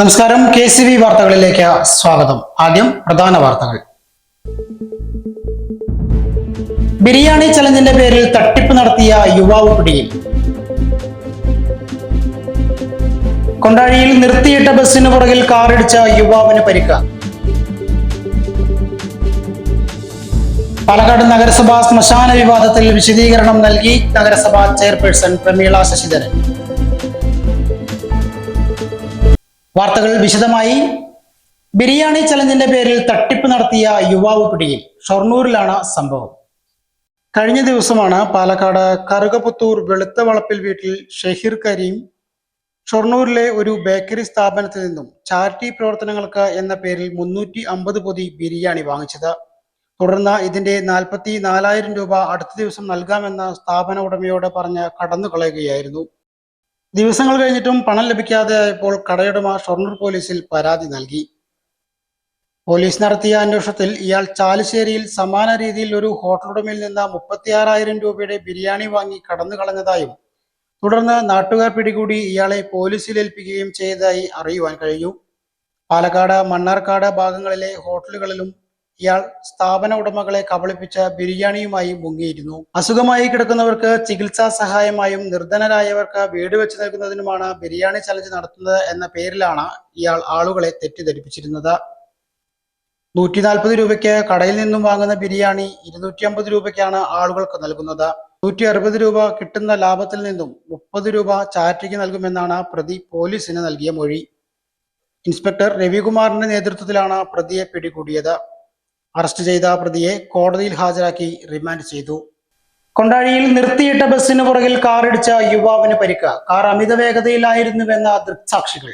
നമസ്കാരം. K C V വാർത്തകളിലേക്ക് സ്വാഗതം. ആദ്യം പ്രധാന വാർത്തകൾ. ബിരിയാണി ചലഞ്ചിന്റെ പേരിൽ തട്ടിപ്പ് നടത്തിയ യുവാവ് പിടിയിൽ. കൊണ്ടാഴിയിൽ നിർത്തിയിട്ട ബസ്സിന് പുറകിൽ കാറിടിച്ച യുവാവിന് പരിക്ക്. പാലക്കാട് നഗരസഭാ ശ്മശാന വിവാദത്തിൽ വിശദീകരണം നൽകി നഗരസഭാ ചെയർപേഴ്സൺ പ്രമീള ശശിധരൻ. വാർത്തകൾ വിശദമായി. ബിരിയാണി ചലഞ്ചിന്റെ പേരിൽ തട്ടിപ്പ് നടത്തിയ യുവാവ് പിടിയിൽ ഷൊർണൂരിലാണ് സംഭവം. കഴിഞ്ഞ ദിവസമാണ് പാലക്കാട് കറുകപുത്തൂർ വെളുത്ത വളപ്പിൽ വീട്ടിൽ ഷഹീർ കരീം ഷൊർണൂരിലെ ഒരു ബേക്കറി സ്ഥാപനത്തിൽ നിന്നും ചാരിറ്റി പ്രവർത്തനങ്ങൾക്ക് എന്ന പേരിൽ മുന്നൂറ്റി അമ്പത് പൊതി ബിരിയാണി വാങ്ങിച്ചത്. തുടർന്ന് ഇതിന്റെ നാൽപ്പത്തി നാലായിരം രൂപ അടുത്ത ദിവസം നൽകാമെന്ന് സ്ഥാപന ഉടമയോട് പറഞ്ഞ് കടന്നു കളയുകയായിരുന്നു ദിവസങ്ങൾ കഴിഞ്ഞിട്ടും പണം ലഭിക്കാതെ ആയപ്പോൾ കടയുടമ ഷൊർണൂർ പോലീസിൽ പരാതി നൽകി. പോലീസ് നടത്തിയ അന്വേഷണത്തിൽ ഇയാൾ ചാലുശ്ശേരിയിൽ സമാന രീതിയിൽ ഒരു ഹോട്ടലുടമയിൽ നിന്ന് മുപ്പത്തിയാറായിരം രൂപയുടെ ബിരിയാണി വാങ്ങി കടന്നു കളഞ്ഞതായും തുടർന്ന് നാട്ടുകാർ പിടികൂടി ഇയാളെ പോലീസിൽ ഏൽപ്പിക്കുകയും ചെയ്തതായി അറിയുവാൻ കഴിഞ്ഞു. പാലക്കാട് മണ്ണാർക്കാട് ഭാഗങ്ങളിലെ ഹോട്ടലുകളിലും ഇയാൾ സ്ഥാപന ഉടമകളെ കബളിപ്പിച്ച ബിരിയാണിയുമായി മുങ്ങിയിരുന്നു. അസുഖമായി കിടക്കുന്നവർക്ക് ചികിത്സാ സഹായമായും നിർധനരായവർക്ക് വീട് വെച്ച് നൽകുന്നതിനുമാണ് ബിരിയാണി ചലഞ്ച് നടത്തുന്നത് എന്ന പേരിലാണ് ഇയാൾ ആളുകളെ തെറ്റിദ്ധരിപ്പിച്ചിരുന്നത്. നൂറ്റി നാൽപ്പത് രൂപയ്ക്ക് കടയിൽ നിന്നും വാങ്ങുന്ന ബിരിയാണി ഇരുന്നൂറ്റി അമ്പത് രൂപയ്ക്കാണ് ആളുകൾക്ക് നൽകുന്നത്. നൂറ്റി അറുപത് രൂപ കിട്ടുന്ന ലാഭത്തിൽ നിന്നും മുപ്പത് രൂപ ചാരിറ്റിക്ക് നൽകുമെന്നാണ് പ്രതി പോലീസിന് നൽകിയ മൊഴി. ഇൻസ്പെക്ടർ രവികുമാറിന്റെ നേതൃത്വത്തിലാണ് പ്രതിയെ പിടികൂടിയത്. അറസ്റ്റ് ചെയ്ത പ്രതിയെ കോടതിയിൽ ഹാജരാക്കി റിമാൻഡ് ചെയ്തു. കൊണ്ടാഴിയിൽ നിർത്തിയിട്ട ബസ്സിന് പുറകിൽ കാറിടിച്ച യുവാവിന് പരിക്ക്. കാർ അമിത വേഗതയിലായിരുന്നുവെന്ന ദൃക്സാക്ഷികൾ.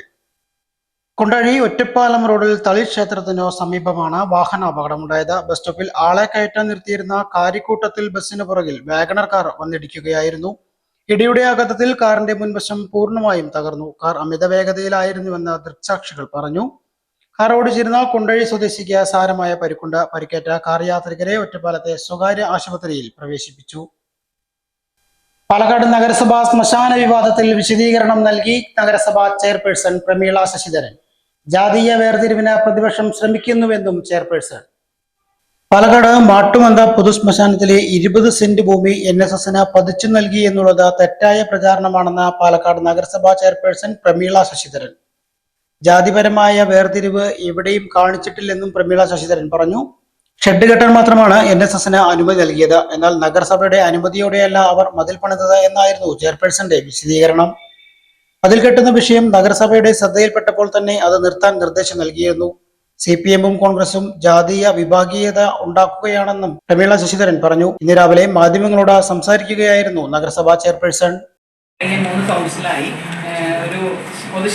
കൊണ്ടാഴി ഒറ്റപ്പാലം റോഡിൽ തളി ക്ഷേത്രത്തിനോ സമീപമാണ് വാഹന അപകടമുണ്ടായത്. ബസ് സ്റ്റോപ്പിൽ ആളെ കയറ്റാൻ നിർത്തിയിരുന്ന കാരിക്കൂട്ടത്തിൽ ബസ്സിന് പുറകിൽ വാഗണർ കാർ വന്നിടിക്കുകയായിരുന്നു. ഇടിയുടെ ആഘാതത്തിൽ കാറിന്റെ മുൻവശം പൂർണമായും തകർന്നു. കാർ അമിത വേഗതയിലായിരുന്നുവെന്ന് ദൃക്സാക്ഷികൾ പറഞ്ഞു. കാർ ഓടിച്ചിരുന്ന കുണ്ടഴി സ്വദേശിക്ക് സാരമായ പരിക്കുണ്ട്. പരിക്കേറ്റ കാർ യാത്രികരെ ഒറ്റപ്പാലത്തെ സ്വകാര്യ ആശുപത്രിയിൽ പ്രവേശിപ്പിച്ചു. പാലക്കാട് നഗരസഭാ ശ്മശാന വിവാദത്തിൽ വിശദീകരണം നൽകി നഗരസഭാ ചെയർപേഴ്സൺ പ്രമീള ശശിധരൻ. ജാതീയ വേർതിരിവിന് പ്രതിപക്ഷം ശ്രമിക്കുന്നുവെന്നും ചെയർപേഴ്സൺ. പാലക്കാട് മാട്ടുമന്ത പൊതുശ്മശാനത്തിലെ ഇരുപത് സെന്റ് ഭൂമി എൻ എസ് എസിന് പതിച്ചു നൽകി എന്നുള്ളത് തെറ്റായ പ്രചാരണമാണെന്ന് പാലക്കാട് നഗരസഭാ ചെയർപേഴ്സൺ പ്രമീള ശശിധരൻ. ജാതിപരമായ വേർതിരിവ് എവിടെയും കാണിച്ചിട്ടില്ലെന്നും പ്രമീള ശശിധരൻ പറഞ്ഞു. ഷെഡ് കെട്ടാൻ മാത്രമാണ് എൻ എസ് എസിന് അനുമതി നൽകിയത്. എന്നാൽ നഗരസഭയുടെ അനുമതിയോടെയല്ല അവർ മതിൽ പണിതത് എന്നായിരുന്നു ചെയർപേഴ്സന്റെ വിശദീകരണം. മതിൽ കെട്ടുന്ന വിഷയം നഗരസഭയുടെ ശ്രദ്ധയിൽപ്പെട്ടപ്പോൾ തന്നെ അത് നിർത്താൻ നിർദ്ദേശം നൽകിയിരുന്നു. സി പി എമ്മും കോൺഗ്രസും ജാതീയ വിഭാഗീയത ഉണ്ടാക്കുകയാണെന്നും പ്രമീള ശശിധരൻ പറഞ്ഞു. ഇന്ന് രാവിലെ മാധ്യമങ്ങളോട് സംസാരിക്കുകയായിരുന്നു നഗരസഭാ ചെയർപേഴ്സൺ. മൂന്ന് കൗൺസിലായി ഒരു പൊതു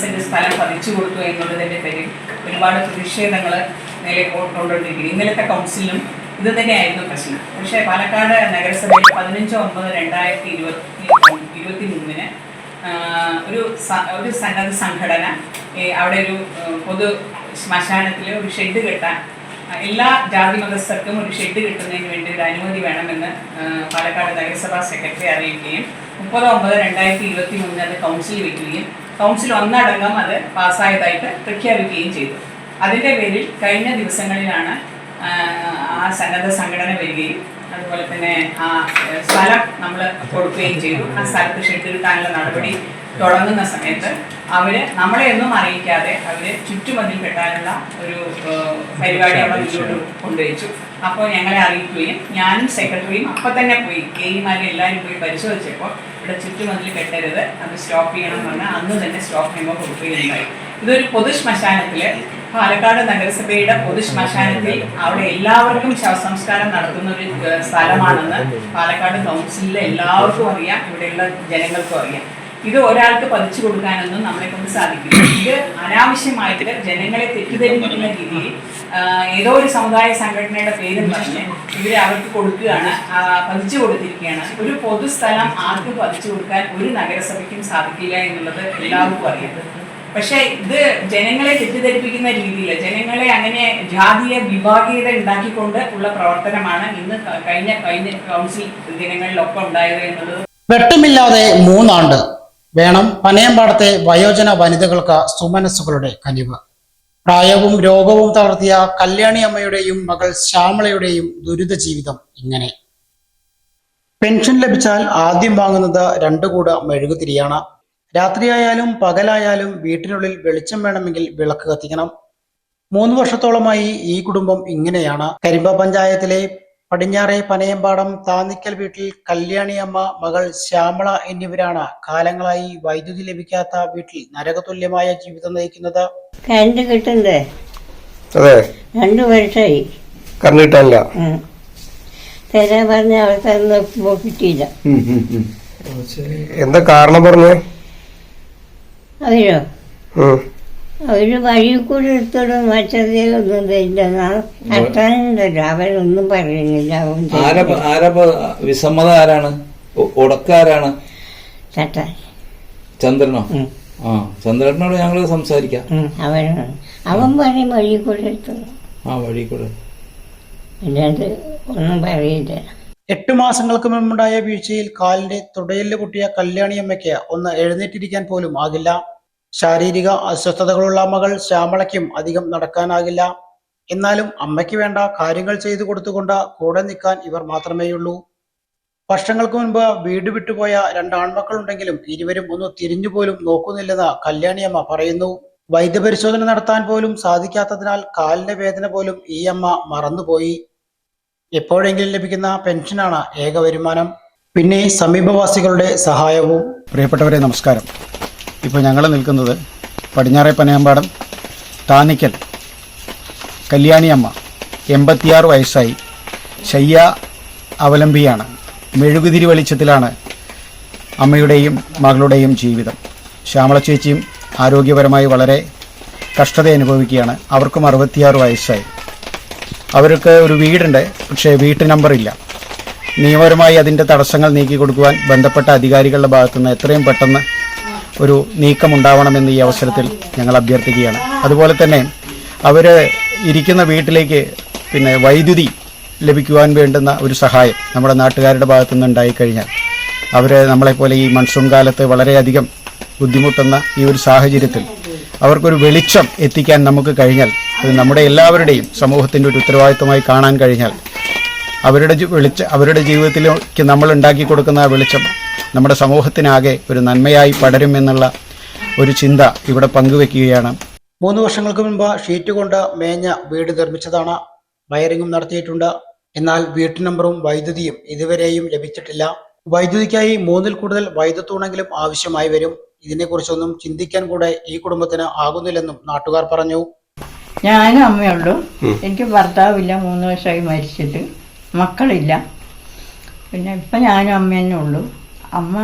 സെന്റ് സ്ഥലം പതിച്ചു കൊടുത്തു എന്നുള്ളതിന്റെ പേരിൽ ഒരുപാട് പ്രതിഷേധങ്ങൾ നേരെ കൊണ്ടുകൊണ്ടിരിക്കുന്നു ഇന്നലത്തെ കൗൺസിലും ഇത് തന്നെയായിരുന്നു പ്രശ്നം. പക്ഷേ പാലക്കാട് നഗരസഭയിൽ പതിനഞ്ച് ഒമ്പത് രണ്ടായിരത്തി ഇരുപത്തി ഇരുപത്തി മൂന്നിന് ഒരു ഒരു സന്നദ്ധ സംഘടന അവിടെ ഒരു പൊതു ശ്മശാനത്തിൽ ഒരു ഷെഡ് കെട്ടാൻ എല്ലാ ജാതി മതസ്ഥർക്കും ഒരു ഷെഡ് കിട്ടുന്നതിന് വേണ്ടി ഒരു അനുമതി വേണമെന്ന് പാലക്കാട് നഗരസഭാ സെക്രട്ടറി അറിയിക്കുകയും മുപ്പത് ഒമ്പത് രണ്ടായിരത്തി ഇരുപത്തി മൂന്നിന് അത് കൗൺസിൽ വയ്ക്കുകയും കൗൺസിൽ ഒന്നടങ്കം അത് പാസ്സായതായിട്ട് പ്രഖ്യാപിക്കുകയും ചെയ്തു. അതിന്റെ പേരിൽ കഴിഞ്ഞ ദിവസങ്ങളിലാണ് ആ, സന്നദ്ധ സംഘടന വരികയും അതുപോലെ തന്നെ ആ സ്ഥലം നമ്മൾ കൊടുക്കുകയും ചെയ്തു. ആ സ്ഥലത്ത് ഷെഡ് കിട്ടാനുള്ള നടപടി തുടങ്ങുന്ന സമയത്ത് അവർ നമ്മളെ ഒന്നും അറിയിക്കാതെ അവർ ചുറ്റുമതിൽ കെട്ടാനുള്ള ഒരു പരിപാടി അവിടെ മുന്നോട്ട് കൊണ്ടുവച്ചു. അപ്പോൾ ഞങ്ങളെ അറിയിക്കുകയും ഞാനും സെക്രട്ടറിയും അപ്പം തന്നെ പോയി. കെയിമാരെ എല്ലാവരും പോയി പരിശോധിച്ചപ്പോൾ ഇവിടെ ചുറ്റുമതിൽ കെട്ടരുത് അത് സ്റ്റോപ്പ് ചെയ്യണം എന്ന് പറഞ്ഞാൽ അന്ന് തന്നെ സ്റ്റോപ്പ് മെമ്മോ കൊടുക്കുകയുണ്ടായി. ഇതൊരു പൊതു ശ്മശാനത്തിൽ പാലക്കാട് നഗരസഭയുടെ പൊതു ശ്മശാനത്തിൽ അവിടെ എല്ലാവർക്കും ശവസംസ്കാരം നടത്തുന്ന ഒരു സ്ഥലമാണെന്ന് പാലക്കാട് കൗൺസിലിലെ എല്ലാവർക്കും അറിയാം ഇവിടെയുള്ള ജനങ്ങൾക്കും അറിയാം. ഇത് ഒരാൾക്ക് പതിച്ചു കൊടുക്കാനൊന്നും നമ്മളെ കൊണ്ട് സാധിക്കില്ല. ഇത് അനാവശ്യമായിട്ട് ജനങ്ങളെ തെറ്റിദ്ധരിപ്പിക്കുന്ന രീതിയിൽ ഏതോ ഒരു സമുദായ സംഘടനയുടെ പേരും പറഞ്ഞ് ഇവരെ അവർക്ക് കൊടുക്കുകയാണ് പതിച്ചു കൊടുത്തിരിക്കുകയാണ്. ഒരു പൊതുസ്ഥലം ആർക്ക് പതിച്ചു കൊടുക്കാൻ ഒരു നഗരസഭയ്ക്കും സാധിക്കില്ല എന്നുള്ളത് എല്ലാവർക്കും അറിയാം. പക്ഷെ ഇത് ജനങ്ങളെ തെറ്റിദ്ധരിപ്പിക്കുന്ന രീതിയിൽ ജനങ്ങളെ അങ്ങനെ ജാതീയ വിഭാഗീയത ഉണ്ടാക്കിക്കൊണ്ട് ഉള്ള പ്രവർത്തനമാണ് ഇന്ന് കഴിഞ്ഞ കഴിഞ്ഞ കൗൺസിൽ ദിനങ്ങളിലൊക്കെ ഉണ്ടായത് എന്നുള്ളത് വെട്ടമില്ലാതെ മൂന്നാണ്ട് വേണം പനയമ്പാടത്തെ വയോജന വനിതകൾക്ക് സുമനസ്സുകളുടെ കനിവ്. പ്രായവും രോഗവും തളർത്തിയ കല്യാണി അമ്മയുടെയും മകൾ ശ്യാമളയുടെയും ദുരിത ജീവിതം ഇങ്ങനെ. പെൻഷൻ ലഭിച്ചാൽ ആദ്യം വാങ്ങുന്നത് രണ്ടു കൂട മെഴുകുതിരിയാണ്. രാത്രിയായാലും പകലായാലും വീട്ടിനുള്ളിൽ വെളിച്ചം വേണമെങ്കിൽ വിളക്ക് കത്തിക്കണം. മൂന്ന് വർഷത്തോളമായി ഈ കുടുംബം ഇങ്ങനെയാണ്. കരിമ്പ പഞ്ചായത്തിലെ പടിഞ്ഞാറെ പനയമ്പാടം താന്നിക്കൽ വീട്ടിൽ കല്യാണിയമ്മ മകൾ ശ്യാമള എന്നിവരാണ് കാലങ്ങളായി വൈദ്യുതി ലഭിക്കാത്ത വീട്ടിൽ നരകതുല്യമായ ജീവിതം നയിക്കുന്നത്. കറണ്ട് കിട്ടണ്ടേ അതെ. രണ്ടു വർഷമായി കറണ്ട് കിട്ടാനില്ല ഉം. തരാൻ പറഞ്ഞ ആൾക്കാരൊന്നും ഇപ്പോൾ കിട്ടിയില്ല. എന്താ കാരണം പറഞ്ഞേ? അവർ വഴി കൂടി എടുത്തോടും മറ്റൊന്നും തരില്ല അട്ടാനുണ്ടല്ലോ അവരൊന്നും പറയുന്നില്ല. വിസമ്മത ആരാണ്? ഉടക്കാരാണ് ആരാണ് ചന്ദ്രനോ? ആ ചന്ദ്രനോട് ഞങ്ങൾ സംസാരിക്കാം. അവരാണ് അവനാണ് അവൻ പറയും വഴി കൂടെ എടുത്തോളൂ ആ വഴി കൂടെ. അല്ലാണ്ട് ഒന്നും പറയില്ല. എട്ട് മാസങ്ങൾക്ക് മുമ്പുണ്ടായ വീഴ്ചയിൽ കാലിന്റെ തുടയിൽ പൊട്ടിയ കല്യാണിയമ്മയ്ക്ക് ഒന്ന് എഴുന്നേറ്റിരിക്കാൻ പോലും ആകില്ല. ശാരീരിക അസ്വസ്ഥതകളുള്ള മകൾ ശ്യാമളയ്ക്കും അധികം നടക്കാനാകില്ല. എന്നാലും അമ്മയ്ക്ക് വേണ്ട കാര്യങ്ങൾ ചെയ്തു കൊടുത്തുകൊണ്ട് കൂടെ നിൽക്കാൻ ഇവർ മാത്രമേയുള്ളൂ. വർഷങ്ങൾക്ക് മുൻപ് വീട് വിട്ടുപോയ രണ്ട് ആൺമക്കളുണ്ടെങ്കിലും ഇരുവരും ഒന്ന് തിരിഞ്ഞുപോലും നോക്കുന്നില്ലെന്ന് കല്യാണിയമ്മ പറയുന്നു. വൈദ്യപരിശോധന നടത്താൻ പോലും സാധിക്കാത്തതിനാൽ കാലിന്റെ വേദന പോലും ഈ അമ്മ മറന്നുപോയി. എപ്പോഴെങ്കിലും ലഭിക്കുന്ന പെൻഷനാണ് ഏക വരുമാനം. പിന്നെ സമീപവാസികളുടെ സഹായവും. പ്രിയപ്പെട്ടവരെ നമസ്കാരം. ഇപ്പോൾ ഞങ്ങൾ നിൽക്കുന്നത് പടിഞ്ഞാറേ പനയമ്പാടം താനിക്കൽ കല്യാണിയമ്മ എൺപത്തിയാറ് വയസ്സായി ശയ്യ അവലംബിയാണ്. മെഴുകുതിരി വെളിച്ചത്തിലാണ് അമ്മയുടെയും മകളുടെയും ജീവിതം. ശ്യാമള ചേച്ചിയും ആരോഗ്യപരമായി വളരെ കഷ്ടത അനുഭവിക്കുകയാണ്. അവർക്കും അറുപത്തിയാറ് വയസ്സായി. അവർക്ക് ഒരു വീടുണ്ട് പക്ഷേ വീട്ടു നമ്പറില്ല നിയമപരമായി അതിന്റെ തടസ്സങ്ങൾ നീക്കി കൊടുക്കുവാൻ ബന്ധപ്പെട്ട അധികാരികളുടെ ഭാഗത്തുനിന്ന് എത്രയും പെട്ടെന്ന് ഒരു നീക്കമുണ്ടാവണമെന്ന് ഈ അവസരത്തിൽ ഞങ്ങൾ അഭ്യർത്ഥിക്കുകയാണ്. അതുപോലെ തന്നെ അവർ ഇരിക്കുന്ന വീട്ടിലേക്ക് പിന്നെ വൈദ്യുതി ലഭിക്കുവാൻ വേണ്ടുന്ന ഒരു സഹായം നമ്മുടെ നാട്ടുകാരുടെ ഭാഗത്തുനിന്ന് ഉണ്ടായിക്കഴിഞ്ഞാൽ അവർ നമ്മളെപ്പോലെ ഈ മൺസൂൺ കാലത്ത് വളരെയധികം ബുദ്ധിമുട്ടുന്ന ഈ ഒരു സാഹചര്യത്തിൽ അവർക്കൊരു വെളിച്ചം എത്തിക്കാൻ നമുക്ക് കഴിഞ്ഞാൽ അത് നമ്മുടെ എല്ലാവരുടെയും സമൂഹത്തിന്റെ ഒരു ഉത്തരവാദിത്വമായി കാണാൻ കഴിഞ്ഞാൽ അവരുടെ വെളിച്ച അവരുടെ ജീവിതത്തിലേക്ക് നമ്മൾ ഉണ്ടാക്കി കൊടുക്കുന്ന ആ വെളിച്ചം നമ്മുടെ സമൂഹത്തിനാകെ ഒരു നന്മയായി പടരും എന്നുള്ള ഒരു ചിന്ത ഇവിടെ പങ്കുവെക്കുകയാണ്. മൂന്ന് വർഷങ്ങൾക്ക് മുൻപ് ഷീറ്റ് കൊണ്ട് മേഞ്ഞ വീട് നിർമ്മിച്ചതാണ് വയറിങ്ങും നടത്തിയിട്ടുണ്ട്. എന്നാൽ വീട്ടു നമ്പറും വൈദ്യുതിയും ഇതുവരെയും ലഭിച്ചിട്ടില്ല. വൈദ്യുതിക്കായി മൂന്നിൽ കൂടുതൽ വൈദ്യുതൂണെങ്കിലും ആവശ്യമായി വരും. ഇതിനെക്കുറിച്ചൊന്നും ചിന്തിക്കാൻ കൂടെ ഈ കുടുംബത്തിന് ആകുന്നില്ലെന്നും നാട്ടുകാർ പറഞ്ഞു. ഞാനും അമ്മയുള്ളൂ. എനിക്ക് ഭർത്താവില്ല. മൂന്ന് വർഷമായി മരിച്ചിട്ട്. മക്കളില്ല. പിന്നെ ഇപ്പം ഞാനും അമ്മ തന്നെ ഉള്ളൂ. അമ്മ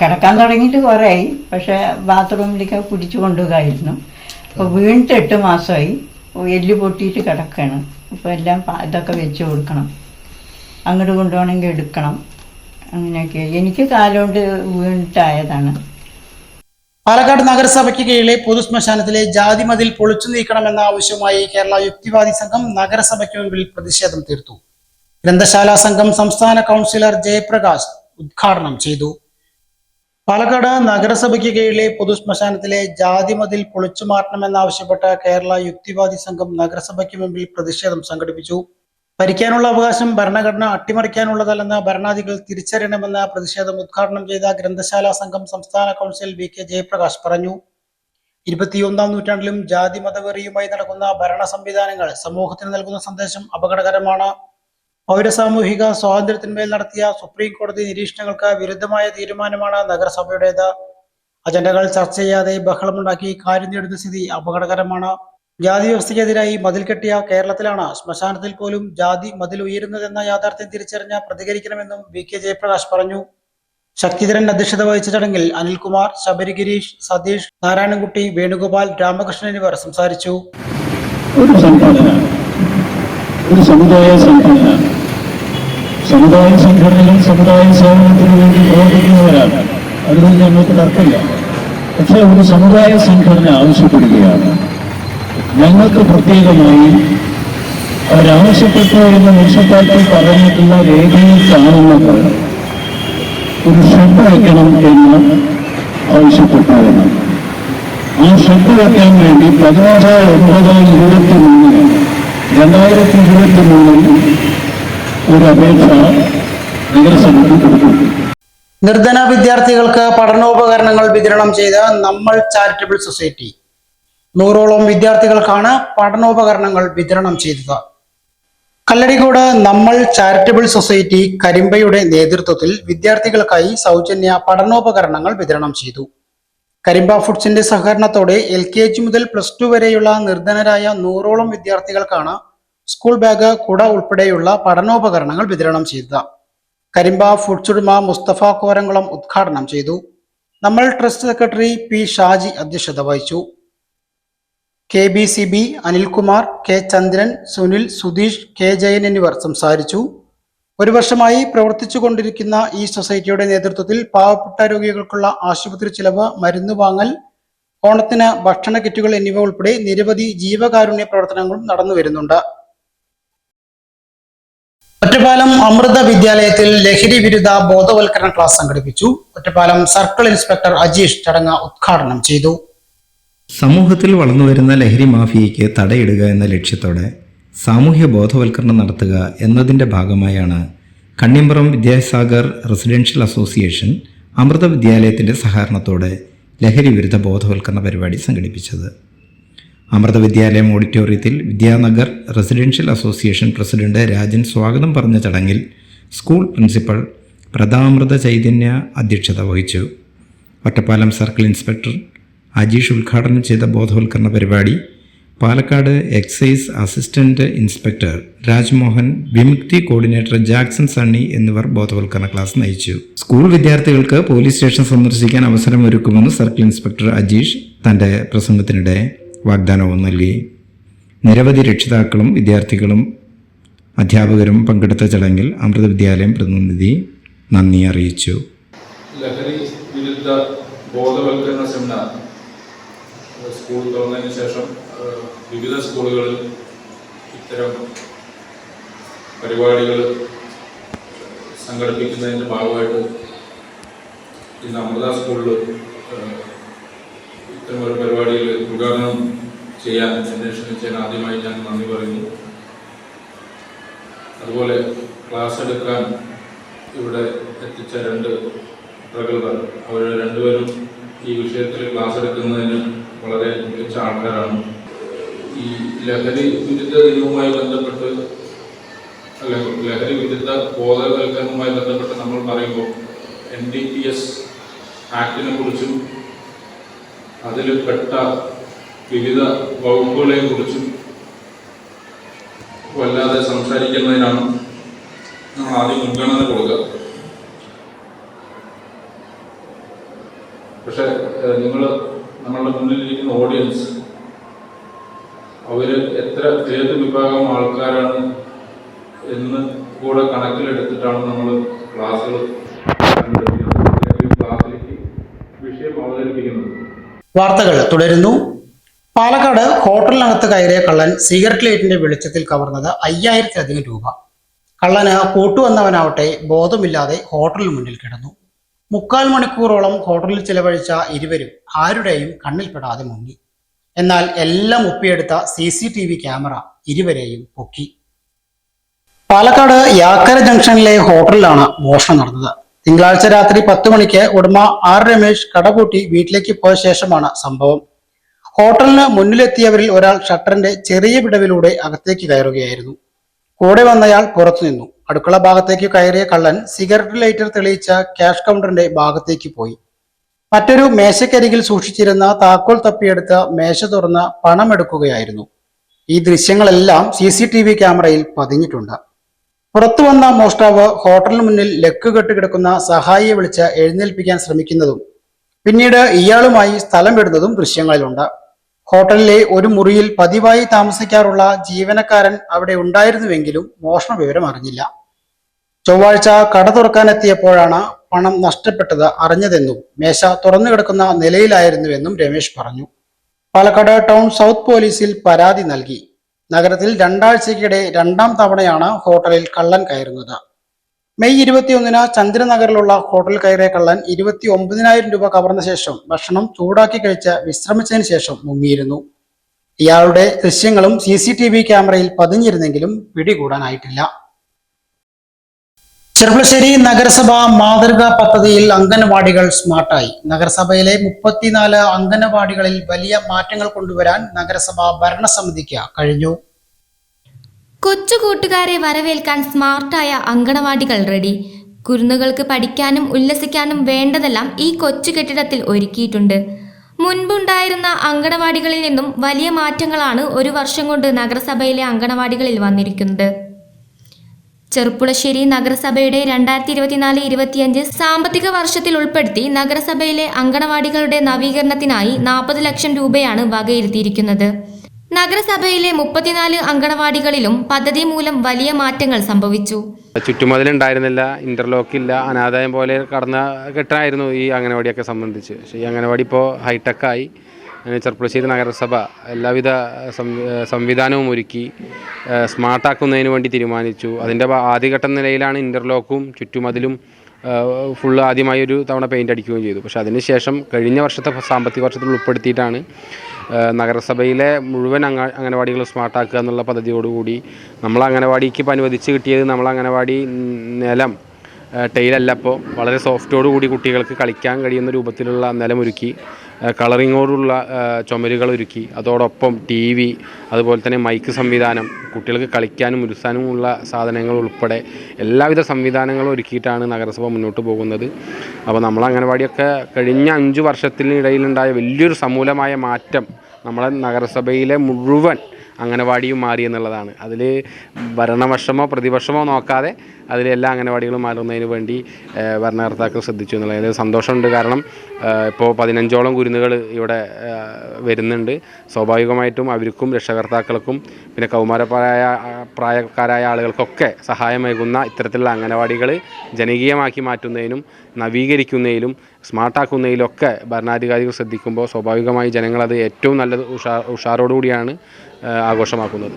കിടക്കാൻ തുടങ്ങിയിട്ട് കുറേയായി. പക്ഷേ ബാത്റൂമിലേക്ക് പിടിച്ചു കൊണ്ടുപോകായിരുന്നു. അപ്പോൾ വീണിട്ട് എട്ട് മാസമായി. എല്ല് പൊട്ടിയിട്ട് കിടക്കുകയാണ് അപ്പോൾ എല്ലാം ഇതൊക്കെ വെച്ച് കൊടുക്കണം. അങ്ങോട്ട് കൊണ്ടുപോകണമെങ്കിൽ എടുക്കണം. അങ്ങനെയൊക്കെ. എനിക്ക് കാലുകൊണ്ട് വീണിട്ടായതാണ്. പാലക്കാട് നഗരസഭയ്ക്ക് കീഴിലെ പൊതുശ്മശാനത്തിലെ ജാതി പൊളിച്ചു നീക്കണമെന്ന ആവശ്യവുമായി കേരള യുക്തിവാദി സംഘം നഗരസഭയ്ക്ക് മുമ്പിൽ പ്രതിഷേധം തീർത്തു. ഗ്രന്ഥശാല സംഘം സംസ്ഥാന കൗൺസിലർ ജയപ്രകാശ് ഉദ്ഘാടനം ചെയ്തു. പാലക്കാട് നഗരസഭയ്ക്ക് കീഴിലെ പൊതുശ്മശാനത്തിലെ ജാതി മതിൽ പൊളിച്ചു മാറ്റണമെന്നാവശ്യപ്പെട്ട് കേരള യുക്തിവാദി സംഘം നഗരസഭയ്ക്ക് മുമ്പിൽ പ്രതിഷേധം സംഘടിപ്പിച്ചു. ഭരിക്കാനുള്ള അവകാശം ഭരണഘടന അട്ടിമറിക്കാനുള്ളതല്ലെന്ന് ഭരണാധികൾ തിരിച്ചറിയണമെന്ന് പ്രതിഷേധം ഉദ്ഘാടനം ചെയ്ത ഗ്രന്ഥശാല സംഘം സംസ്ഥാന കൗൺസിൽ വി കെ ജയപ്രകാശ് പറഞ്ഞു. ഇരുപത്തിയൊന്നാം നൂറ്റാണ്ടിലും ജാതി മതവെറിയുമായി നടക്കുന്ന ഭരണ സംവിധാനങ്ങൾ സമൂഹത്തിന് നൽകുന്ന സന്ദേശം അപകടകരമാണ്. പൗരസാമൂഹിക സ്വാതന്ത്ര്യത്തിന്മേൽ നടത്തിയ സുപ്രീം കോടതി നിരീക്ഷണങ്ങൾക്ക് വിരുദ്ധമായ തീരുമാനമാണ് നഗരസഭയുടേത്. അജണ്ടകൾ ചർച്ച ചെയ്യാതെ ബഹളമുണ്ടാക്കി കാര്യം നേടുന്ന സ്ഥിതി അപകടകരമാണ്. ജാതി വ്യവസ്ഥയ്ക്കെതിരായി മതിൽ കെട്ടിയ കേരളത്തിലാണ് ശ്മശാനത്തിൽ പോലും ജാതി മതിൽ ഉയരുന്നതെന്ന യാഥാർത്ഥ്യം തിരിച്ചറിഞ്ഞ പ്രതികരിക്കണമെന്നും വി. കെ. ജയപ്രകാശ് പറഞ്ഞു. ശക്തിധരൻ അധ്യക്ഷത വഹിച്ച ചടങ്ങിൽ അനിൽകുമാർ ശബരി ഗിരീഷ് സതീഷ് നാരായണൻകുട്ടി വേണുഗോപാൽ രാമകൃഷ്ണൻ എന്നിവർ സംസാരിച്ചു. ഒരു സംഘടന ഒരു സമുദായ സംഘടന സമുദായ സംഘടനകൾ സമുദായ സേവനത്തിന് വേണ്ടി പ്രവർത്തിക്കുന്നവരാണ്. അതിൽ ഞങ്ങൾക്ക് തർക്കമില്ല. പക്ഷേ ഒരു സമുദായ സംഘടന ആവശ്യപ്പെടുകയാണ്. ഞങ്ങൾക്ക് പ്രത്യേകമായി അവരാവശ്യപ്പെട്ടു എന്ന് മുനിസിപ്പാലിറ്റി പറഞ്ഞിട്ടുള്ള രേഖയിൽ കാണുന്നത് ഒരു ഷെഡ് വയ്ക്കണം എന്ന് ആവശ്യപ്പെട്ടു ആ ഷെഡ് വയ്ക്കാൻ വേണ്ടി പതിനാറ് ഒൻപത് ഇരുപത്തി മൂന്നിന് രണ്ടായിരത്തി ഇരുപത്തി മൂന്നിൽ നിർധന വിദ്യാർത്ഥികൾക്ക് പഠനോപകരണങ്ങൾ വിതരണം ചെയ്ത നമ്മൾ ചാരിറ്റബിൾ സൊസൈറ്റി. നൂറോളം വിദ്യാർത്ഥികൾക്കാണ് പഠനോപകരണങ്ങൾ വിതരണം ചെയ്തത്. കല്ലടിക്കോട് നമ്മൾ ചാരിറ്റബിൾ സൊസൈറ്റി കരിമ്പയുടെ നേതൃത്വത്തിൽ വിദ്യാർത്ഥികൾക്കായി സൗജന്യ പഠനോപകരണങ്ങൾ വിതരണം ചെയ്തു. കരിമ്പ ഫുഡ്സിന്റെ സഹകരണത്തോടെ എൽ കെ മുതൽ പ്ലസ് ടു വരെയുള്ള നിർധനരായ നൂറോളം വിദ്യാർത്ഥികൾക്കാണ് സ്കൂൾ ബാഗ് കുട ഉൾപ്പെടെയുള്ള പഠനോപകരണങ്ങൾ വിതരണം ചെയ്തത് കരിമ്പ ഫുഡ്സ് ഉടമ മുസ്തഫ കോരംകുളം ഉദ്ഘാടനം ചെയ്തു. നമ്മൾ ട്രസ്റ്റ് സെക്രട്ടറി പി ഷാജി അധ്യക്ഷത വഹിച്ചു. K B C B Anilkumar K Chandran Sunil Sudheesh K Jayan എന്നിവർ സംസാരിച്ചു. ഒരു വർഷമായി പ്രവർത്തിച്ചുകൊണ്ടിരിക്കുന്ന ഈ സൊസൈറ്റിയുടെ നേതൃത്വത്തിൽ പാവപ്പെട്ട രോഗികൾക്കുള്ള ആശുപത്രി ചിലവ് മരുന്ന് വാങ്ങൽ ഓണത്തിന് ഭക്ഷണ കിറ്റുകൾ എന്നിവ ഉൾപ്പെടെ നിരവധി ജീവകാരുണ്യ പ്രവർത്തനങ്ങളും നടന്നു വരുന്നുണ്ട് ഒറ്റപ്പാലം അമൃത വിദ്യാലയത്തിൽ ലഹരി വിരുദ്ധ ബോധവൽക്കരണ ക്ലാസ് സംഘടിപ്പിച്ചു. ഒറ്റപ്പാലം സർക്കിൾ ഇൻസ്പെക്ടർ അജീഷ് ചടങ്ങ് ഉദ്ഘാടനം ചെയ്തു. സമൂഹത്തിൽ വളർന്നുവരുന്ന ലഹരി മാഫിയയ്ക്ക് തടയിടുക എന്ന ലക്ഷ്യത്തോടെ സാമൂഹ്യ ബോധവൽക്കരണം നടത്തുക എന്നതിന്റെ ഭാഗമായാണ് കണ്ണിമ്പുറം വിദ്യാസാഗർ റെസിഡൻഷ്യൽ അസോസിയേഷൻ അമൃത വിദ്യാലയത്തിന്റെ സഹകരണത്തോടെ ലഹരി വിരുദ്ധ ബോധവൽക്കരണ പരിപാടി സംഘടിപ്പിച്ചത്. അമൃത വിദ്യാലയം ഓഡിറ്റോറിയത്തിൽ Vidyanagar residential association president Rajan സ്വാഗതം പറഞ്ഞ ചടങ്ങിൽ സ്കൂൾ പ്രിൻസിപ്പൽ പ്രതാമൃത ചൈതന്യ അധ്യക്ഷത വഹിച്ചു. ഒറ്റപ്പാലം സർക്കിൾ ഇൻസ്പെക്ടർ അജീഷ് ഉദ്ഘാടനം ചെയ്ത ബോധവൽക്കരണ പരിപാടി Palakkad excise assistant inspector Rajmohan Vimukthi coordinator Jackson Sunny എന്നിവർ ബോധവൽക്കരണ ക്ലാസ് നയിച്ചു. സ്കൂൾ വിദ്യാർത്ഥികൾക്ക് പോലീസ് സ്റ്റേഷൻ സന്ദർശിക്കാൻ അവസരമൊരുക്കുമെന്ന് സർക്കിൾ ഇൻസ്പെക്ടർ അജീഷ് തന്റെ പ്രസംഗത്തിനിടെ വാഗ്ദാനവും നൽകി നിരവധി രക്ഷിതാക്കളും വിദ്യാർത്ഥികളും അധ്യാപകരും പങ്കെടുത്ത ചടങ്ങിൽ അമൃത വിദ്യാലയം പ്രതിനിധി നന്ദി അറിയിച്ചു. ലഹരി വിരുദ്ധ ബോധവൽക്കരണ സെമിനാർ സ്കൂൾ തുറന്നതിന് ശേഷം വിവിധ സ്കൂളുകളിൽ ഇത്തരം പരിപാടികൾ സംഘടിപ്പിക്കുന്നതിന്റെ ഭാഗമായിട്ട് ഇന്ന് അമൃത സ്കൂളിൽ ഏഹ് ഇത്തരം ഒരു പരിപാടിയിൽ ഉദ്ഘാടനം ചെയ്യാൻ എന്നെ ക്ഷണിച്ചതിന് ആദ്യമായി ഞാൻ നന്ദി പറയുന്നു. അതുപോലെ ക്ലാസ് എടുക്കാൻ ഇവിടെ എത്തിച്ച രണ്ട് പ്രഗത്ഭർ അവർ രണ്ടുപേരും ഈ വിഷയത്തിൽ ക്ലാസ് എടുക്കുന്നതിന് വളരെ മികച്ച ആൾക്കാരാണ്. ഈ ലഹരി വിരുദ്ധ ദിനവുമായി ബന്ധപ്പെട്ട് ലഹരി വിരുദ്ധ ബോധവൽക്കരണവുമായി ബന്ധപ്പെട്ട് നമ്മൾ പറയുമ്പോൾ എൻ ഡി പി എസ് ആക്ടിനെ കുറിച്ചും അതിൽ പെട്ട വിവിധ വകുപ്പുകളെ കുറിച്ചും വല്ലാതെ സംസാരിക്കുന്നതിനാണ് നമ്മൾ ആദ്യം മുൻഗണന കൊടുക്കുക. പക്ഷെ നിങ്ങൾ നമ്മളുടെ മുന്നിലിരിക്കുന്ന ഓഡിയൻസ് അവർ എത്ര ഏത് വിഭാഗം ആൾക്കാരാണ് എന്ന് കൂടെ കണക്കിലെടുത്തിട്ടാണ് നമ്മൾ ക്ലാസ്സുകൾ ക്ലാസ്സിലേക്ക് വിഷയം അവതരിപ്പിക്കുന്നത്? വാർത്തകൾ തുടരുന്നു. പാലക്കാട് ഹോട്ടലിനകത്ത് കയറിയ കള്ളൻ സിഗരറ്റ് ലൈറ്റിന്റെ വെളിച്ചത്തിൽ കവർന്നത് അയ്യായിരത്തിലധികം രൂപ. കള്ളന് കൂട്ടുവന്നവനാവട്ടെ ബോധമില്ലാതെ ഹോട്ടലിന് മുന്നിൽ കിടന്നു. മുക്കാൽ മണിക്കൂറോളം ഹോട്ടലിൽ ചിലവഴിച്ച ഇരുവരും ആരുടെയും കണ്ണിൽപ്പെടാതെ മുങ്ങി. എന്നാൽ എല്ലാം ഒപ്പിയെടുത്ത C C T V camera ഇരുവരെയും പൊക്കി. പാലക്കാട് യാക്കര ജംഗ്ഷനിലെ ഹോട്ടലിലാണ് മോഷണം നടന്നത്. തിങ്കളാഴ്ച രാത്രി പത്ത് മണിക്ക് ഉടമ ആർ രമേശ് കടപൂട്ടി വീട്ടിലേക്ക് പോയ ശേഷമാണ് സംഭവം. ഹോട്ടലിന് മുന്നിലെത്തിയവരിൽ ഒരാൾ ഷട്ടറിന്റെ ചെറിയ വിടവിലൂടെ അകത്തേക്ക് കയറുകയായിരുന്നു. കൂടെ വന്നയാൾ പുറത്തു നിന്നു. അടുക്കള ഭാഗത്തേക്ക് കയറിയ കള്ളൻ സിഗരറ്റ് ലൈറ്റർ തെളിയിച്ച ക്യാഷ് കൗണ്ടറിന്റെ ഭാഗത്തേക്ക് പോയി. മറ്റൊരു മേശക്കരികിൽ സൂക്ഷിച്ചിരുന്ന താക്കോൽ തപ്പിയെടുത്ത് മേശ തുറന്ന് പണമെടുക്കുകയായിരുന്നു ഈ ദൃശ്യങ്ങളെല്ലാം സി സി ടി വി ക്യാമറയിൽ പതിഞ്ഞിട്ടുണ്ട്. പുറത്തു വന്ന മോഷ്ടാവ് ഹോട്ടലിന് മുന്നിൽ ലക്ക് കെട്ട് കിടക്കുന്ന സഹായിയെ വിളിച്ച് എഴുന്നേൽപ്പിക്കാൻ ശ്രമിക്കുന്നതും പിന്നീട് ഇയാളുമായി സ്ഥലം വിടുന്നതും ദൃശ്യങ്ങളിലുണ്ട്. ഹോട്ടലിലെ ഒരു മുറിയിൽ പതിവായി താമസിക്കാറുള്ള ജീവനക്കാരൻ അവിടെ ഉണ്ടായിരുന്നുവെങ്കിലും മോഷണ വിവരം അറിഞ്ഞില്ല. ചൊവ്വാഴ്ച കട തുറക്കാനെത്തിയപ്പോഴാണ് പണം നഷ്ടപ്പെട്ടത് അറിഞ്ഞതെന്നും മേശ തുറന്നു കിടക്കുന്ന നിലയിലായിരുന്നുവെന്നും രമേശ് പറഞ്ഞു. പാലക്കാട് ടൗൺ സൗത്ത് പോലീസിൽ പരാതി നൽകി. നഗരത്തിൽ രണ്ടാഴ്ചയ്ക്കിടെ രണ്ടാം തവണയാണ് ഹോട്ടലിൽ കള്ളൻ കയറുന്നത്. മെയ് ഇരുപത്തിയൊന്നിന് ചന്ദ്രനഗറിലുള്ള ഹോട്ടൽ കയറിയ കള്ളൻ ഇരുപത്തി ഒമ്പതിനായിരം രൂപ കവർന്ന ശേഷം ഭക്ഷണം ചൂടാക്കി കഴിച്ച് വിശ്രമിച്ചതിന് ശേഷം മുങ്ങിയിരുന്നു. ഇയാളുടെ ദൃശ്യങ്ങളും സി സി ടി വി ക്യാമറയിൽ പതിഞ്ഞിരുന്നെങ്കിലും പിടികൂടാനായിട്ടില്ല. ചെറുപ്പശ്ശേരി നഗരസഭ മാതൃകാ പദ്ധതിയിൽ അംഗനവാടികൾ സ്മാർട്ടായി. നഗരസഭയിലെ മുപ്പത്തിനാല് അംഗനവാടികളിൽ വലിയ മാറ്റങ്ങൾ കൊണ്ടുവരാൻ നഗരസഭ ഭരണസമിതിക്ക് കഴിഞ്ഞു. കൊച്ചു കൂട്ടുകാരെ വരവേൽക്കാൻ സ്മാർട്ടായ അങ്കണവാടികൾ റെഡി. കുരുന്നുകൾക്ക് പഠിക്കാനും ഉല്ലസിക്കാനും വേണ്ടതെല്ലാം ഈ കൊച്ചു കെട്ടിടത്തിൽ ഒരുക്കിയിട്ടുണ്ട്. മുൻപുണ്ടായിരുന്ന അങ്കണവാടികളിൽ നിന്നും വലിയ മാറ്റങ്ങളാണ് ഒരു വർഷം കൊണ്ട് നഗരസഭയിലെ അങ്കണവാടികളിൽ വന്നിരിക്കുന്നത്. ചെറുപ്പുളശ്ശേരി നഗരസഭയുടെ രണ്ടായിരത്തി ഇരുപത്തിനാല് ഇരുപത്തിയഞ്ച് സാമ്പത്തിക വർഷത്തിൽ ഉൾപ്പെടുത്തി നഗരസഭയിലെ അങ്കണവാടികളുടെ നവീകരണത്തിനായി നാൽപ്പത് ലക്ഷം രൂപയാണ് വകയിരുത്തിയിരിക്കുന്നത്. നഗരസഭയിലെ മുപ്പത്തിനാല് അങ്കണവാടികളിലും പദ്ധതി മൂലം വലിയ മാറ്റങ്ങൾ സംഭവിച്ചു. ചുറ്റുമതിലുണ്ടായിരുന്നില്ല ഇന്റർലോക്ക് ഇല്ല അനാദായം പോലെ കടന്ന കെട്ടായിരുന്നു ഈ അംഗനവാടിയൊക്കെ സംബന്ധിച്ച്. പക്ഷേ ഈ അംഗനവാടി ഇപ്പോൾ ഹൈടെക്കായി. അങ്ങനെ ചെർപ്പുളശ്ശേരി നഗരസഭ എല്ലാവിധ സംവി- സംവിധാനവും ഒരുക്കി സ്മാർട്ടാക്കുന്നതിന് വേണ്ടി തീരുമാനിച്ചു. അതിന്റെ ആദ്യഘട്ട നിലയിലാണ് ഇന്റർലോക്കും ചുറ്റുമതിലും ഫുള്ള് ആദ്യമായി ഒരു തവണ പെയിന്റ് അടിക്കുകയും ചെയ്തു. പക്ഷേ അതിനുശേഷം കഴിഞ്ഞ വർഷത്തെ സാമ്പത്തിക വർഷത്തിൽ ഉൾപ്പെടുത്തിയിട്ടാണ് നഗരസഭയിലെ മുഴുവൻ അംഗ അംഗനവാടികൾ സ്മാർട്ടാക്കുക എന്നുള്ള പദ്ധതിയോടുകൂടി നമ്മൾ അംഗനവാടിക്ക് ഇപ്പോൾ അനുവദിച്ച് കിട്ടിയത് നമ്മൾ അംഗനവാടി നിലം ടൈലല്ല. അപ്പോൾ വളരെ സോഫ്റ്റോടുകൂടി കുട്ടികൾക്ക് കളിക്കാൻ കഴിയുന്ന രൂപത്തിലുള്ള നിലമൊരുക്കി കളറിങ്ങോടുള്ള ചുമരുകൾ ഒരുക്കി അതോടൊപ്പം ടി വി അതുപോലെ തന്നെ മൈക്ക് സംവിധാനം കുട്ടികൾക്ക് കളിക്കാനും ഉരുസാനുമുള്ള സാധനങ്ങൾ ഉൾപ്പെടെ എല്ലാവിധ സംവിധാനങ്ങളും ഒരുക്കിയിട്ടാണ് നഗരസഭ മുന്നോട്ട് പോകുന്നത്. അപ്പോൾ നമ്മൾ അംഗനവാടിയൊക്കെ കഴിഞ്ഞ അഞ്ച് വർഷത്തിനിടയിലുണ്ടായ വലിയൊരു സമൂലമായ മാറ്റം നമ്മളെ നഗരസഭയിലെ മുഴുവൻ അംഗനവാടിയും മാറി എന്നുള്ളതാണ്. അതിൽ ഭരണപക്ഷമോ പ്രതിപക്ഷമോ നോക്കാതെ അതിലെല്ലാ അംഗനവാടികളും മാറുന്നതിന് വേണ്ടി ഭരണകർത്താക്കൾ ശ്രദ്ധിച്ചു എന്നുള്ളത് സന്തോഷമുണ്ട്. കാരണം ഇപ്പോൾ പതിനഞ്ചോളം കുരുന്നുകൾ ഇവിടെ വരുന്നുണ്ട്. സ്വാഭാവികമായിട്ടും അവർക്കും രക്ഷകർത്താക്കൾക്കും പിന്നെ കൗമാരപ്രായ പ്രായക്കാരായ ആളുകൾക്കൊക്കെ സഹായമേകുന്ന ഇത്തരത്തിലുള്ള അംഗനവാടികൾ ജനകീയമാക്കി മാറ്റുന്നതിനും നവീകരിക്കുന്നതിലും സ്മാർട്ടാക്കുന്നതിലൊക്കെ ഭരണാധികാരികൾ ശ്രദ്ധിക്കുമ്പോൾ സ്വാഭാവികമായി ജനങ്ങളത് ഏറ്റവും നല്ല ഉഷാ ഉഷാറോടുകൂടിയാണ്. ആഘോഷമാക്കുന്നത്.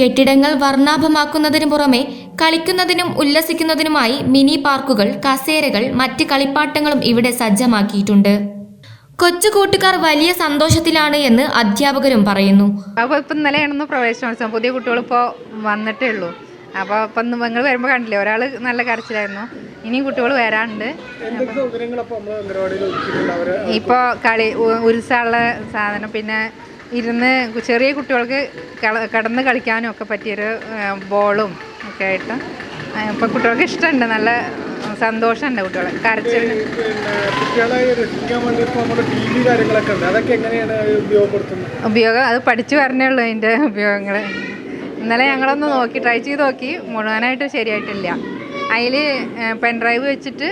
കെട്ടിടങ്ങൾ വർണാഭമാക്കുന്നതിനു പുറമെ കളിക്കുന്നതിനും ഉല്ലസിക്കുന്നതിനുമായി മിനി പാർക്കുകൾ കസേരകൾ മറ്റ് കളിപ്പാട്ടങ്ങളും ഇവിടെ സജ്ജമാക്കിയിട്ടുണ്ട്. കൊച്ചു കൂട്ടുകാർ വലിയ സന്തോഷത്തിലാണ് എന്ന് അധ്യാപകരും പറയുന്നു. അപ്പോൾ ഇപ്പം ഇന്നലെയാണെന്ന് പ്രവേശനോത്സവം. പുതിയ കുട്ടികൾ ഇപ്പോൾ വന്നിട്ടേ ഉള്ളൂ. അപ്പോൾ ഇപ്പം നിങ്ങൾ വരുമ്പോൾ കണ്ടില്ലേ? ഒരാൾ നല്ല കരച്ചിലായിരുന്നു. ഇനിയും കുട്ടികൾ വരാനുണ്ട് ഇപ്പോൾ കളി ഉ- ഉരുസാനുള്ള സാധനം. പിന്നെ ഇരുന്ന് ചെറിയ കുട്ടികൾക്ക് കടന്ന് കളിക്കാനും ഒക്കെ പറ്റിയൊരു ബോളും ഒക്കെ ആയിട്ട്. ഇപ്പോൾ കുട്ടികൾക്ക് ഇഷ്ടമുണ്ട്. നല്ല സന്തോഷമുണ്ട് കുട്ടികളെ. കരച്ചിൽ. ഉപയോഗം അത് പഠിച്ചു വരണേ ഉള്ളൂ അതിന്റെ ഉപയോഗങ്ങൾ ഇന്നലെ ഞങ്ങളൊന്ന് നോക്കി ട്രൈ ചെയ്ത് നോക്കി. മുഴുവനായിട്ട് ശരിയായിട്ടില്ല. അതിൽ പെൻഡ്രൈവ് വെച്ചിട്ട്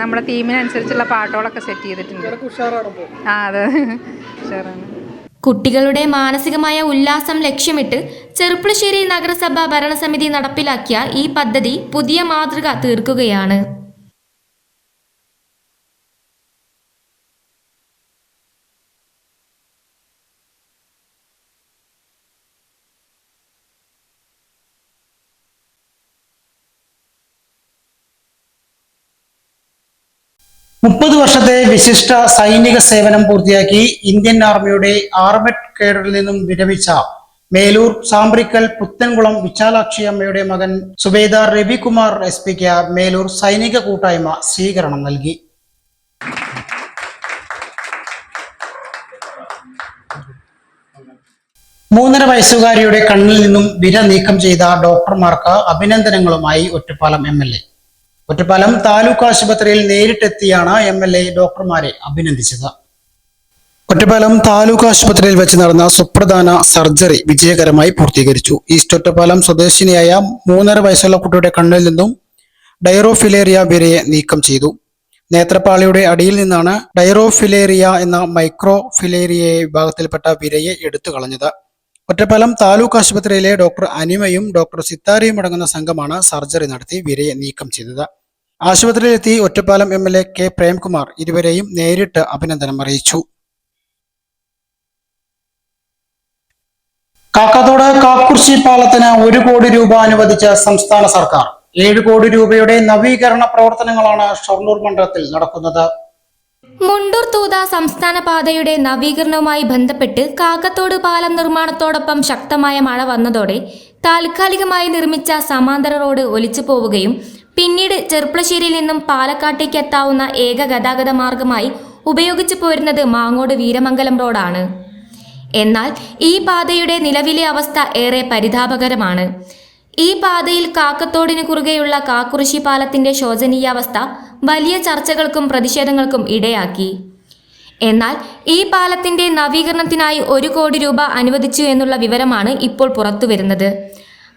നമ്മുടെ തീമിനനുസരിച്ചുള്ള പാട്ടുകളൊക്കെ സെറ്റ് ചെയ്തിട്ടുണ്ട്. ആ അതെ. ഉഷാറാണ്. കുട്ടികളുടെ മാനസികമായ ഉല്ലാസം ലക്ഷ്യമിട്ട് ചെറുപ്പുളശ്ശേരി നഗരസഭ ഭരണസമിതി നടപ്പിലാക്കിയ ഈ പദ്ധതി പുതിയ മാതൃക തീർക്കുകയാണ്. മുപ്പത് വർഷത്തെ വിശിഷ്ട സൈനിക സേവനം പൂർത്തിയാക്കി ഇന്ത്യൻ ആർമിയുടെ ആർമഡ് കേഡറിൽ നിന്നും വിരമിച്ച മേലൂർ സാമ്പ്രിക്കൽ പുത്തൻകുളം വിശാലാക്ഷി അമ്മയുടെ മകൻ സുബേദാർ രവികുമാർ എസ് പിക്ക് മേലൂർ സൈനിക കൂട്ടായ്മ സ്വീകരണം നൽകി. മൂന്നര വയസ്സുകാരിയുടെ കണ്ണിൽ നിന്നും വിര നീക്കം ചെയ്ത ഡോക്ടർമാർക്ക് അഭിനന്ദനങ്ങളുമായി Ottapalam M L A. Ottapalam taluk ആശുപത്രിയിൽ നേരിട്ടെത്തിയാണ് എം എൽ എ ഡോക്ടർമാരെ അഭിനന്ദിച്ചത്. ഒറ്റപ്പാലം താലൂക്ക് ആശുപത്രിയിൽ വെച്ച് നടന്ന സുപ്രധാന സർജറി വിജയകരമായി പൂർത്തീകരിച്ചു. ഈസ്റ്റ് ഒറ്റപ്പാലം സ്വദേശിനിയായ മൂന്നര വയസ്സുള്ള കുട്ടിയുടെ കണ്ണിൽ നിന്നും ഡയറോഫിലേറിയ വിരയെ നീക്കം ചെയ്തു. നേത്രപ്പാളിയുടെ അടിയിൽ നിന്നാണ് ഡയറോഫിലേറിയ എന്ന മൈക്രോ മൈക്രോഫിലേറിയ വിഭാഗത്തിൽപ്പെട്ട വിരയെ എടുത്തു കളഞ്ഞത്. ഒറ്റപ്പാലം താലൂക്ക് ആശുപത്രിയിലെ ഡോക്ടർ അനിമയും ഡോക്ടർ സിത്താരയും അടങ്ങുന്ന സംഘമാണ് സർജറി നടത്തി വിരയെ നീക്കം ചെയ്തത്. ആശുപത്രിയിലെത്തി Ottapalam M L A K Premkumar ഇരുവരെയും നേരിട്ട് അഭിനന്ദനം അറിയിച്ചു. കാക്കാത്തോട് കാക്കുർശി പാലത്തിന് ഒരു കോടി രൂപ അനുവദിച്ച സംസ്ഥാന സർക്കാർ. ഏഴ് കോടി രൂപയുടെ നവീകരണ പ്രവർത്തനങ്ങളാണ് ഷൊർണൂർ മണ്ഡലത്തിൽ നടക്കുന്നത്. മുണ്ടൂർ തൂത സംസ്ഥാന പാതയുടെ നവീകരണവുമായി ബന്ധപ്പെട്ട് കാക്കത്തോട് പാലം നിർമ്മാണത്തോടൊപ്പം ശക്തമായ മഴ വന്നതോടെ താൽക്കാലികമായി നിർമ്മിച്ച സമാന്തര റോഡ് ഒലിച്ചു പോവുകയും പിന്നീട് ചെർപ്പളശ്ശേരിയിൽ നിന്നും പാലക്കാട്ടേക്ക് എത്താവുന്ന ഏക ഗതാഗത മാർഗമായി ഉപയോഗിച്ചു പോരുന്നത് മാങ്ങോട് വീരമംഗലം റോഡാണ്. എന്നാൽ ഈ പാതയുടെ നിലവിലെ അവസ്ഥ ഏറെ പരിതാപകരമാണ്. ഈ പാതയിൽ കാക്കത്തോടിന് കുറുകെയുള്ള കാക്കുറിശി പാലത്തിന്റെ ശോചനീയാവസ്ഥ വലിയ ചർച്ചകൾക്കും പ്രതിഷേധങ്ങൾക്കും ഇടയാക്കി. എന്നാൽ ഈ പാലത്തിന്റെ നവീകരണത്തിനായി ഒരു കോടി രൂപ അനുവദിച്ചു എന്നുള്ള വിവരമാണ് ഇപ്പോൾ പുറത്തുവരുന്നത്.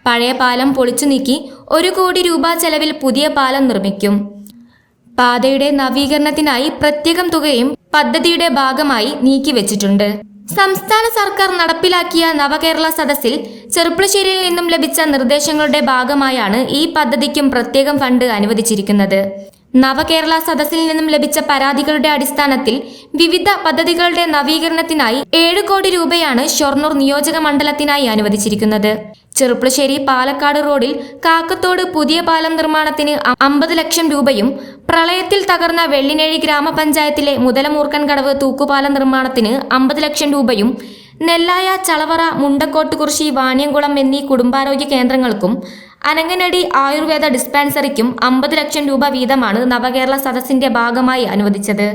പഴയ പാലം പൊളിച്ചു നീക്കി ഒരു കോടി രൂപ ചെലവിൽ പുതിയ പാലം നിർമ്മിക്കും. പാതയുടെ നവീകരണത്തിനായി പ്രത്യേകം തുകയും പദ്ധതിയുടെ ഭാഗമായി നീക്കിവെച്ചിട്ടുണ്ട് സംസ്ഥാന സർക്കാർ നടപ്പിലാക്കിയ നവകേരള സദസ്സിൽ ചെറുപ്പളശ്ശേരിയിൽ നിന്നും ലഭിച്ച നിർദ്ദേശങ്ങളുടെ ഭാഗമായാണ് ഈ പദ്ധതിക്കും പ്രത്യേകം ഫണ്ട് അനുവദിച്ചിരിക്കുന്നത്. നവകേരള സദസ്സിൽ നിന്നും ലഭിച്ച പരാതികളുടെ അടിസ്ഥാനത്തിൽ വിവിധ പദ്ധതികളുടെ നവീകരണത്തിനായി ഏഴ് കോടി രൂപയാണ് ഷൊർണൂർ നിയോജക മണ്ഡലത്തിനായി അനുവദിച്ചിരിക്കുന്നത്. ചെറുപ്പളശ്ശേരി പാലക്കാട് റോഡിൽ കാക്കത്തോട് പുതിയ പാലം നിർമ്മാണത്തിന് അമ്പത് ലക്ഷം രൂപയും പ്രളയത്തിൽ തകർന്ന വെള്ളിനേഴി ഗ്രാമപഞ്ചായത്തിലെ മുതലമൂർക്കൻ കടവ് തൂക്കുപാലം നിർമ്മാണത്തിന് അമ്പത് ലക്ഷം രൂപയും നെല്ലായ ചളവറ മുണ്ടക്കോട്ടുകുറിശി വാണിയംകുളം എന്നീ കുടുംബാരോഗ്യ കേന്ദ്രങ്ങൾക്കും അനങ്ങനടി ആയുർവേദ ഡിസ്പെൻസറിക്കും അമ്പത് ലക്ഷം രൂപ വീതമാണ് നവകേരള സദസ്സിന്റെ ഭാഗമായി അനുവദിച്ചത്.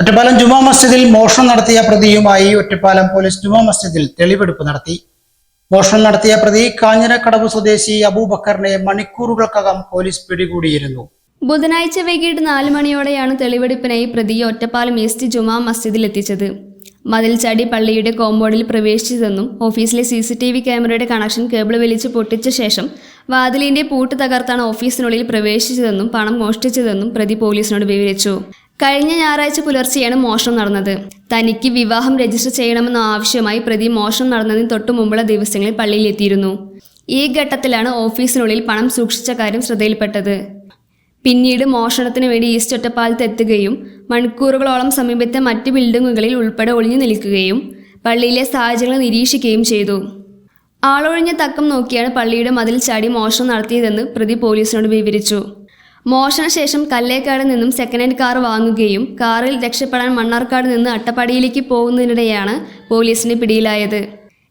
ഒറ്റപ്പാലം ജുമാ മസ്ജിദിൽ മോഷണം നടത്തിയ പ്രതിയുമായി ഒറ്റപ്പാലം പോലീസ് ജുമാ മസ്ജിദിൽ തെളിവെടുപ്പ് നടത്തി. മോഷണം നടത്തിയ പ്രതി കാഞ്ഞിരക്കടവ് സ്വദേശി അബൂബക്കറിനെ മണിക്കൂറുകൾക്കകം പോലീസ് പിടികൂടിയിരുന്നു. ബുധനാഴ്ച വൈകിട്ട് നാല് മണിയോടെയാണ് തെളിവെടുപ്പിനായി പ്രതി ഒറ്റപ്പാലം ഈസ്റ്റ് ജുമാ മസ്ജിദിൽ എത്തിച്ചത് മതിൽ ചാടി പള്ളിയുടെ കോമ്പൗണ്ടിൽ പ്രവേശിച്ചതെന്നും ഓഫീസിലെ സി സി ടി വി ക്യാമറയുടെ കണക്ഷൻ കേബിൾ വലിച്ചു പൊട്ടിച്ച ശേഷം വാതിലിന്റെ പൂട്ട് തകർത്താണ് ഓഫീസിനുള്ളിൽ പ്രവേശിച്ചതെന്നും പണം മോഷ്ടിച്ചതെന്നും പ്രതി പോലീസിനോട് വിവരിച്ചു. കഴിഞ്ഞ ഞായറാഴ്ച പുലർച്ചെയാണ് മോഷണം നടന്നത്. തനിക്ക് വിവാഹം രജിസ്റ്റർ ചെയ്യണമെന്ന ആവശ്യമായി പ്രതി മോഷണം നടന്നതിന് തൊട്ടു മുമ്പുള്ള ദിവസങ്ങളിൽ പള്ളിയിലെത്തിയിരുന്നു ഈ ഘട്ടത്തിലാണ് ഓഫീസിനുള്ളിൽ പണം സൂക്ഷിച്ച കാര്യം ശ്രദ്ധയിൽപ്പെട്ടത്. പിന്നീട് മോഷണത്തിന് വേണ്ടി ഈസ്റ്റ് ഒറ്റപ്പാലത്ത് എത്തുകയും മണിക്കൂറുകളോളം സമീപത്തെ മറ്റ് ബിൽഡിങ്ങുകളിൽ ഉൾപ്പെടെ ഒളിഞ്ഞു നിൽക്കുകയും പള്ളിയിലെ സാഹചര്യങ്ങൾ നിരീക്ഷിക്കുകയും ചെയ്തു. ആളൊഴിഞ്ഞ തക്കം നോക്കിയാണ് പള്ളിയുടെ മതിൽ ചാടി മോഷണം നടത്തിയതെന്ന് പ്രതി പോലീസിനോട് വിവരിച്ചു. മോഷണശേഷം കല്ലേക്കാട് നിന്നും സെക്കൻഡ് ഹാൻഡ് കാർ വാങ്ങുകയും കാറിൽ രക്ഷപ്പെടാൻ മണ്ണാർക്കാട് നിന്ന് അട്ടപ്പാടിയിലേക്ക് പോകുന്നതിനിടെയാണ് പോലീസിന് പിടിയിലായത്.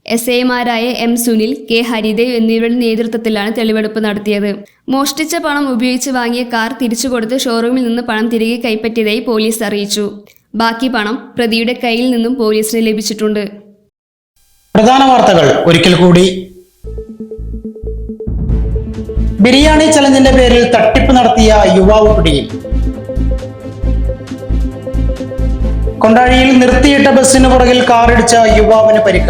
എസ് ഐമാരായ എം സുനിൽ കെ ഹരിദേവ് എന്നിവരുടെ നേതൃത്വത്തിലാണ് തെളിവെടുപ്പ് നടത്തിയത്. മോഷ്ടിച്ച പണം ഉപയോഗിച്ച് വാങ്ങിയ കാർ തിരിച്ചു കൊടുത്ത് ഷോറൂമിൽ നിന്ന് പണം തിരികെ കൈപ്പറ്റിയതായി പോലീസ് അറിയിച്ചു. ബാക്കി പണം പ്രതിയുടെ കയ്യിൽ നിന്നും പോലീസിന് ലഭിച്ചിട്ടുണ്ട്. പ്രധാന വാർത്തകൾ ഒരിക്കൽ കൂടി ബിരിയാണി ചലഞ്ചിന്റെ പേരിൽ തട്ടിപ്പ് നടത്തിയ യുവാവ് പിടിയിൽ. കൊണ്ടാഴിയിൽ നിർത്തിയിട്ട ബസ്സിന് പുറകിൽ കാറിടിച്ച യുവാവിന് പരിക്ക.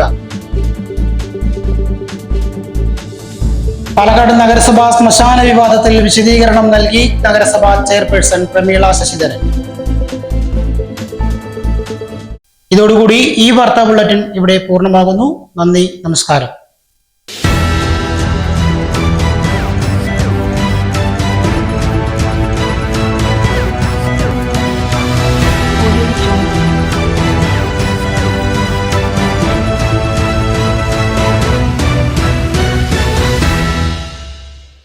പാലക്കാട് നഗരസഭാ ശ്മശാന വിവാദത്തിൽ വിശദീകരണം നൽകി നഗരസഭാ ചെയർപേഴ്സൺ പ്രമീള ശശിധരൻ. ഇതോടുകൂടി ഈ വാർത്താ ബുള്ളറ്റിൻ ഇവിടെ പൂർണമാകുന്നു. നന്ദി നമസ്കാരം.